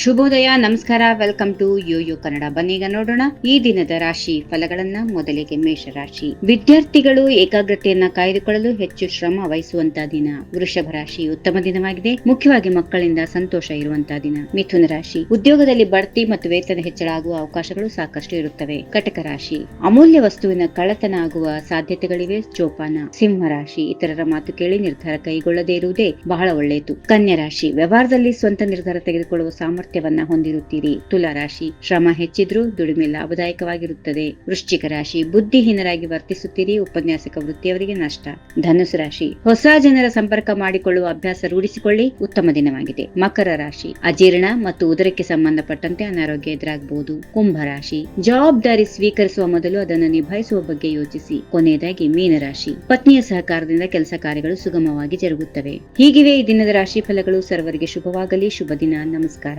ಶುಭೋದಯ, ನಮಸ್ಕಾರ, welcome to Yoyo Kannada. ಬನ್ನೀಗ ನೋಡೋಣ ಈ ದಿನದ ರಾಶಿ ಫಲಗಳನ್ನ, ಮೊದಲಿಗೆ ಮೇಷರಾಶಿ. ವಿದ್ಯಾರ್ಥಿಗಳು ಏಕಾಗ್ರತೆಯನ್ನ ಕಾಯ್ದುಕೊಳ್ಳಲು ಹೆಚ್ಚು ಶ್ರಮ ವಹಿಸುವಂತಹ ದಿನ. ವೃಷಭ ರಾಶಿ ಉತ್ತಮ ದಿನವಾಗಿದೆ. ಮುಖ್ಯವಾಗಿ ಮಕ್ಕಳಿಂದ ಸಂತೋಷ ಇರುವಂತಹ ದಿನ. ಮಿಥುನ ರಾಶಿ. ಉದ್ಯೋಗದಲ್ಲಿ ಬಡ್ತಿ ಮತ್ತು ವೇತನ ಹೆಚ್ಚಳ ಆಗುವ ಅವಕಾಶಗಳು ಸಾಕಷ್ಟು ಇರುತ್ತವೆ. ಕಟಕ ರಾಶಿ. ಅಮೂಲ್ಯ ವಸ್ತುವಿನ ಕಳ್ಳತನ ಆಗುವ ಸಾಧ್ಯತೆಗಳಿವೆ. ಚೋಪಾನ ಸಿಂಹ ರಾಶಿ. ಇತರರ ಮಾತು ಕೇಳಿ ನಿರ್ಧಾರ ಕೈಗೊಳ್ಳದೇ ಇರುವುದೇ ಬಹಳ ಒಳ್ಳೆಯದು. ಕನ್ಯಾ ರಾಶಿ. ವ್ಯವಹಾರದಲ್ಲಿ ಸ್ವಂತ ನಿರ್ಧಾರ ತೆಗೆದುಕೊಳ್ಳುವ ಸಾಮರ್ಥ್ಯವನ್ನ ಹೊಂದಿರುತ್ತೀರಿ. ತುಲಾ ರಾಶಿ ಶ್ರಮ ಹೆಚ್ಚಿದ್ರೂ ದುಡಿಮೆ ಲಾಭದಾಯಕವಾಗಿರುತ್ತದೆ. ವೃಶ್ಚಿಕ ರಾಶಿ ಬುದ್ಧಿಹೀನರಾಗಿ ವರ್ತಿಸುತ್ತೀರಿ. ಉಪನ್ಯಾಸಕ ವೃತ್ತಿಯವರಿಗೆ ನಷ್ಟ. ಧನುಸು ರಾಶಿ ಹೊಸ ಜನರ ಸಂಪರ್ಕ ಮಾಡಿಕೊಳ್ಳುವ ಅಭ್ಯಾಸ ರೂಢಿಸಿಕೊಳ್ಳಿ. ಉತ್ತಮ ದಿನವಾಗಿದೆ. ಮಕರ ರಾಶಿ ಅಜೀರ್ಣ ಮತ್ತು ಉದರಕ್ಕೆ ಸಂಬಂಧಪಟ್ಟಂತೆ ಅನಾರೋಗ್ಯ ಎದುರಾಗಬಹುದು ಕುಂಭ ರಾಶಿ ಜವಾಬ್ದಾರಿ ಸ್ವೀಕರಿಸುವ ಮೊದಲು ಅದನ್ನು ನಿಭಾಯಿಸುವ ಬಗ್ಗೆ ಯೋಚಿಸಿ. ಕೊನೆಯದಾಗಿ ಮೀನರಾಶಿ ಪತ್ನಿಯ ಸಹಕಾರದಿಂದ ಕೆಲಸ ಕಾರ್ಯಗಳು ಸುಗಮವಾಗಿ ಜರುಗುತ್ತವೆ. ಹೀಗಿವೆ ಈ ದಿನದ ರಾಶಿ ಫಲಗಳು ಸರ್ವರಿಗೆ ಶುಭವಾಗಲಿ. ಶುಭ ದಿನ. ನಮಸ್ಕಾರ.